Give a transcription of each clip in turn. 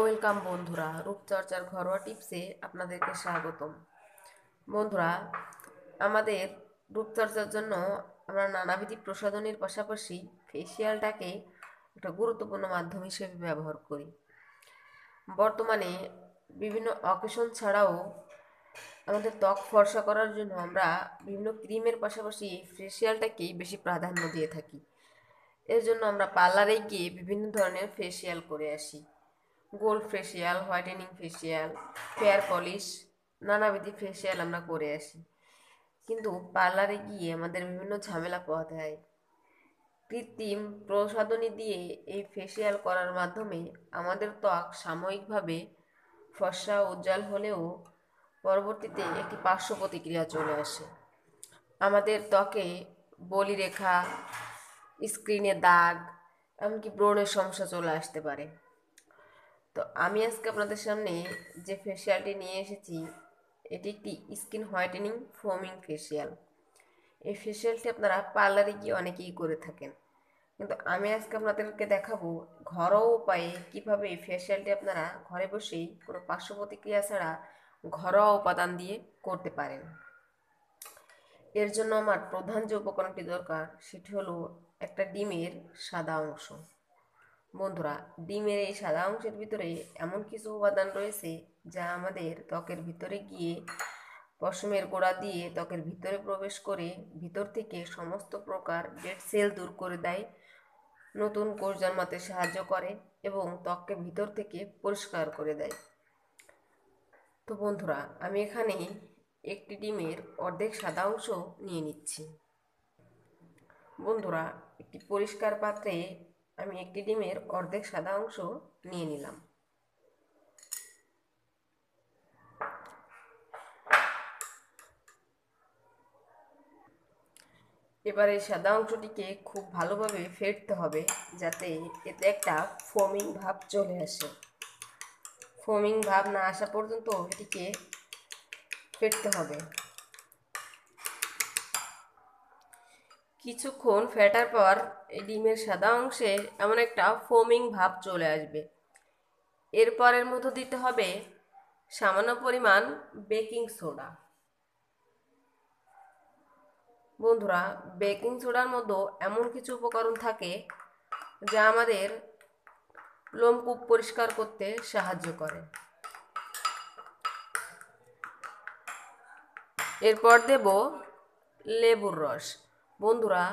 Welcome বন্ধুরা, রূপচর্চার ঘরোয়া টিপসে আপনাদেরকে স্বাগতম। বন্ধুরা, আমাদের রূপচর্চার জন্য আমরা নানাবিধি প্রসাধনীর পাশাপাশি ফেসিয়ালটাকে একটা গুরুত্বপূর্ণ মাধ্যম হিসেবে ব্যবহার করি। বর্তমানে বিভিন্ন অকেশন ছাড়াও আমাদের ত্বক ফর্সা করার জন্য আমরা বিভিন্ন ক্রিমের পাশাপাশি ফেসিয়ালটাকেই বেশি প্রাধান্য দিয়ে থাকি। এর জন্য আমরা পার্লারে গিয়ে বিভিন্ন ধরনের ফেসিয়াল করে আসি। Gold facial whitening facial fair polish নানাবিধি facial আমরা করে আসি। কিন্তু পার্লারে গিয়ে আমাদের বিভিন্ন ঝামেলা পোহাতে হয়। কৃত্রিম প্রসাধনী দিয়ে এই ফেসিয়াল করার মাধ্যমে আমাদের ত্বক সাময়িকভাবে ফর্সা উজ্জ্বল হলেও পরবর্তীতে একটি পার্শ্ব প্রতিক্রিয়া চলে আসে। আমাদের ত্বকে বলিরেখা, স্ক্রিনে দাগ, এমনকি ব্রণের সমস্যা চলে আসতে পারে। তো আমি আজকে আপনাদের সামনে যে ফেসিয়ালটি নিয়ে এসেছি, এটি একটি স্কিন হোয়াইটেনিং ফোমিং ফেসিয়াল এই ফেসিয়ালটি আপনারা পার্লারে গিয়ে অনেকেই করে থাকেন। কিন্তু আমি আজকে আপনাদেরকে দেখাবো ঘরোয়া উপায়ে কীভাবে এই ফেসিয়ালটি আপনারা ঘরে বসেই কোনো পার্শ্ব প্রতিক্রিয়া ছাড়া ঘরোয়া উপাদান দিয়ে করতে পারেন। এর জন্য আমার প্রধান যে উপকরণটি দরকার, সেটি হলো একটা ডিমের সাদা অংশ। বন্ধুরা, ডিমের এই সাদা অংশের ভিতরে এমন কিছু উপাদান রয়েছে যা আমাদের ত্বকের ভিতরে গিয়ে পশমের গোড়া দিয়ে ত্বকের ভিতরে প্রবেশ করে ভিতর থেকে সমস্ত প্রকার ডেড সেল দূর করে দেয়, নতুন কোষ জন্মাতে সাহায্য করে এবং ত্বককে ভিতর থেকে পরিষ্কার করে দেয়। তো বন্ধুরা, আমি এখানে একটি ডিমের অর্ধেক সাদা অংশ নিয়ে নিচ্ছি। বন্ধুরা, একটি পরিষ্কার পাত্রে আমি একটি ডিমের অর্ধেক সাদা অংশ নিয়ে নিলাম। এবার এই সাদা অংশটিকে খুব ভালোভাবে ফেটতে হবে যাতে এতে একটা ফোমিং ভাব চলে আসে। ফোমিং ভাব না আসা পর্যন্ত এটিকে ফেটতে হবে। কিছুক্ষণ ফেটার পর ডিমের সাদা অংশে এমন একটা ফোমিং ভাব চলে আসবে। এরপরের মধ্যে দিতে হবে সামান্য পরিমাণ বেকিং সোডা। বন্ধুরা, বেকিং সোডার মধ্যে এমন কিছু উপকরণ থাকে যা আমাদের লোমকূপ পরিষ্কার করতে সাহায্য করে। এরপর দেব লেবুর রস। বন্ধুরা,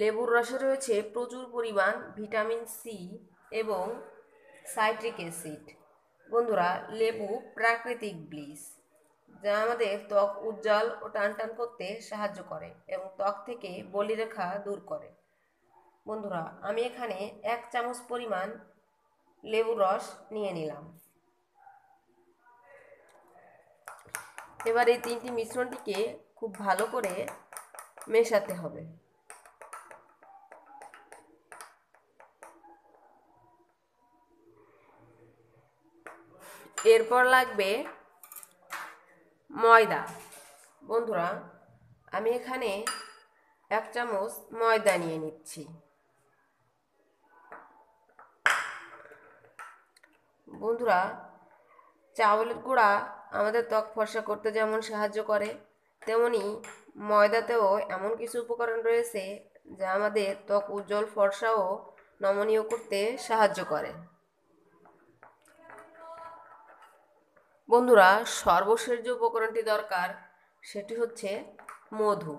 লেবুর রসে রয়েছে প্রচুর পরিমাণ ভিটামিন সি এবং সাইট্রিক অ্যাসিড। বন্ধুরা, লেবু প্রাকৃতিক ব্লিচ, যা আমাদের ত্বক উজ্জ্বল ও টান টান করতে সাহায্য করে এবং ত্বক থেকে বলিরেখা দূর করে। বন্ধুরা, আমি এখানে এক চামচ পরিমাণ লেবুর রস নিয়ে নিলাম। এবার এই তিনটি মিশ্রণটিকে খুব ভালো করে মেশাতে হবে। এরপর লাগবে ময়দা। বন্ধুরা, আমি এখানে এক চামচ ময়দা নিয়ে নিচ্ছি। বন্ধুরা, চাউলের গুঁড়া আমাদের ত্বক ফর্সা করতে যেমন সাহায্য করে তেমনি ময়দাতেও এমন কিছু উপকরণ রয়েছে যা আমাদের ত্বক উজ্জ্বল, ফর্সা ও নমনীয় করতে সাহায্য করে। বন্ধুরা, সর্বশেষ যে উপকরণটি দরকার, সেটি হচ্ছে মধু।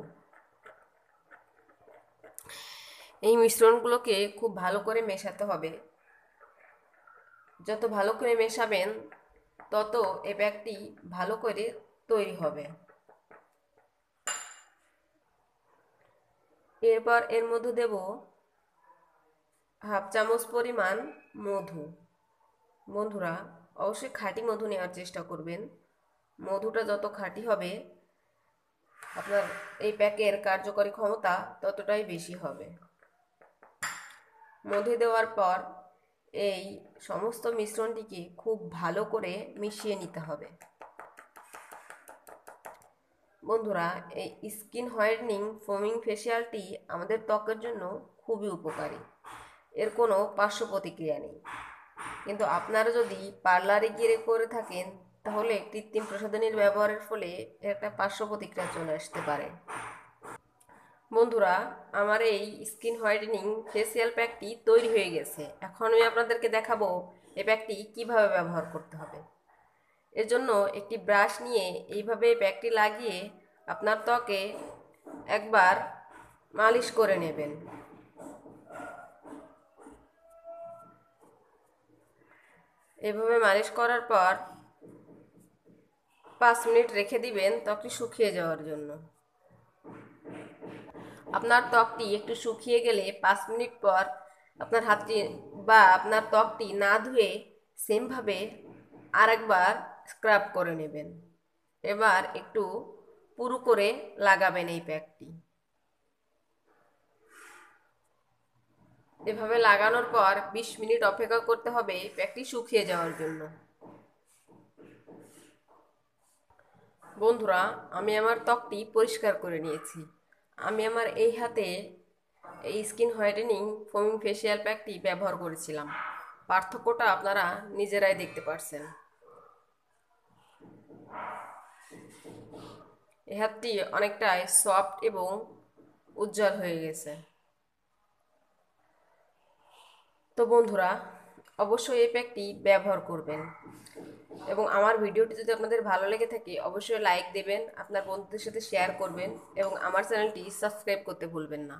এই মিশ্রণগুলোকে খুব ভালো করে মেশাতে হবে। যত ভালো করে মেশাবেন, তত এ ব্যাগটি ভালো করে তৈরি হবে। এরপর এর মধ্যে দেব হাফ চামচ পরিমাণ মধু। বন্ধুরা, অবশ্যই খাঁটি মধু নেওয়ার চেষ্টা করবেন। মধুটা যত খাঁটি হবে, আপনার এই প্যাকের কার্যকরী ক্ষমতা ততটাই বেশি হবে। মধু দেওয়ার পর এই সমস্ত মিশ্রণটিকে খুব ভালো করে মিশিয়ে নিতে হবে। বন্ধুরা, এই স্কিন হোয়াইটনিং, ফোমিং ফেসিয়ালটি আমাদের ত্বকের জন্য খুবই উপকারী। এর কোনো পার্শ্ব প্রতিক্রিয়া নেই। কিন্তু আপনারা যদি পার্লারে গিয়ে করে থাকেন, তাহলে কৃত্রিম প্রসাধনীর ব্যবহারের ফলে একটা পার্শ্ব প্রতিক্রিয়া চলে আসতে পারে। বন্ধুরা, আমার এই স্কিন হোয়াইটেনিং ফেসিয়াল প্যাকটি তৈরি হয়ে গেছে। এখন আমি আপনাদেরকে দেখাবো এই প্যাকটি কীভাবে ব্যবহার করতে হবে। এর জন্য একটি ব্রাশ নিয়ে এইভাবে প্যাকটি লাগিয়ে আপনার ত্বকে একবার মালিশ করে নেবেন। এভাবে মালিশ করার পর পাঁচ মিনিট রেখে দিবেন ত্বকটি শুকিয়ে যাওয়ার জন্য। আপনার ত্বকটি একটু শুকিয়ে গেলে পাঁচ মিনিট পর আপনার হাতটি বা আপনার ত্বকটি না ধুয়ে সেমভাবে আরেকবার স্ক্রাব করে নেবেন। এবার একটু পুরু করে লাগাবেন এই প্যাকটি। এভাবে লাগানোর পর বিশ মিনিট অপেক্ষা করতে হবে প্যাকটি শুকিয়ে যাওয়ার জন্য। বন্ধুরা, আমি আমার ত্বকটি পরিষ্কার করে নিয়েছি। আমি আমার এই হাতে এই স্কিন হোয়াইটেনিং ফোমিং ফেসিয়াল প্যাকটি ব্যবহার করেছিলাম। পার্থক্যটা আপনারা নিজেরাই দেখতে পারছেন। হাতটি অনেকটাই সফট এবং উজ্জ্বল হয়ে গেছে। তো বন্ধুরা, অবশ্যই এই প্যাকটি ব্যবহার করবেন এবং আমার ভিডিওটি যদি আপনাদের ভালো লেগে থাকে, অবশ্যই লাইক দেবেন, আপনার বন্ধুদের সাথে শেয়ার করবেন এবং আমার চ্যানেলটি সাবস্ক্রাইব করতে ভুলবেন না।